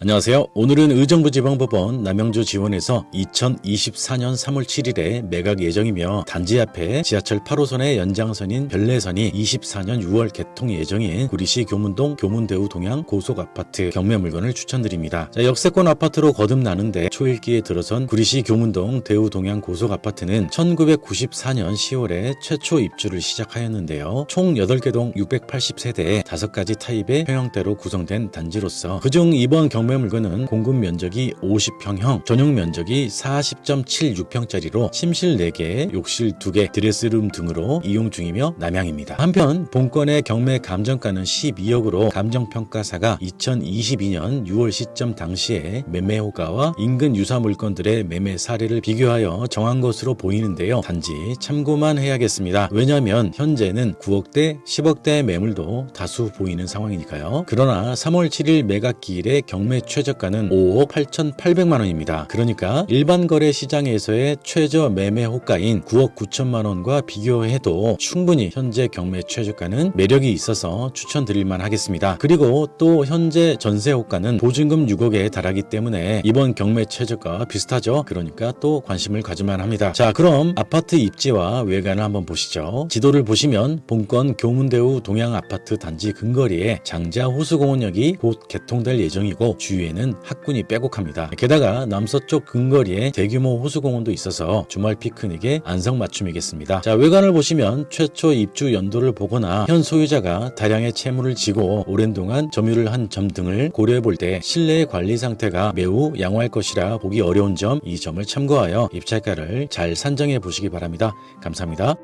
안녕하세요. 오늘은 의정부 지방법원 남영주 지원에서 2024년 3월 7일에 매각 예정이며 단지 앞에 지하철 8호선의 연장선인 별내선이 24년 6월 개통 예정인 구리시 교문동 교문대우 동양 고속 아파트 경매 물건을 추천드립니다. 자, 역세권 아파트로 거듭나는데 초일기에 들어선 구리시 교문동 대우 동양 고속 아파트는 1994년 10월에 최초 입주를 시작하였는데요. 총 8개 동 680세대에 5가지 타입의 평형대로 구성된 단지로서 그중 이번 경매 물건은 공급 면적이 50평형, 전용 면적이 40.76평짜리로 침실 4개, 욕실 2개, 드레스룸 등으로 이용 중이며 남양입니다. 한편 본건의 경매 감정가는 12억으로 감정평가사가 2022년 6월 시점 당시에 매매 호가와 인근 유사 물건들의 매매 사례를 비교하여 정한 것으로 보이는데요. 단지 참고만 해야겠습니다. 왜냐하면 현재는 9억대, 10억대 매물도 다수 보이는 상황이니까요. 그러나 3월 7일 매각기일의 경매 최저가는 5억 8,800만 원입니다. 그러니까 일반 거래 시장에서의 최저 매매 호가인 9억 9천만 원과 비교해도 충분히 현재 경매 최저가는 매력이 있어서 추천드릴만 하겠습니다. 그리고 또 현재 전세 호가는 보증금 6억에 달하기 때문에 이번 경매 최저가와 비슷하죠. 그러니까 또 관심을 가질만 합니다. 자, 그럼 아파트 입지와 외관을 한번 보시죠. 지도를 보시면 본건 교문대우 동양 아파트 단지 근거리에 장자 호수공원역이 곧 개통될 예정이고 주위에는 학군이 빼곡합니다. 게다가 남서쪽 근거리에 대규모 호수공원도 있어서 주말 피크닉에 안성맞춤이겠습니다. 자, 외관을 보시면 최초 입주 연도를 보거나 현 소유자가 다량의 채무를 지고 오랜 동안 점유를 한 점 등을 고려해 볼 때 실내 관리 상태가 매우 양호할 것이라 보기 어려운 점 이 점을 참고하여 입찰가를 잘 산정해 보시기 바랍니다. 감사합니다.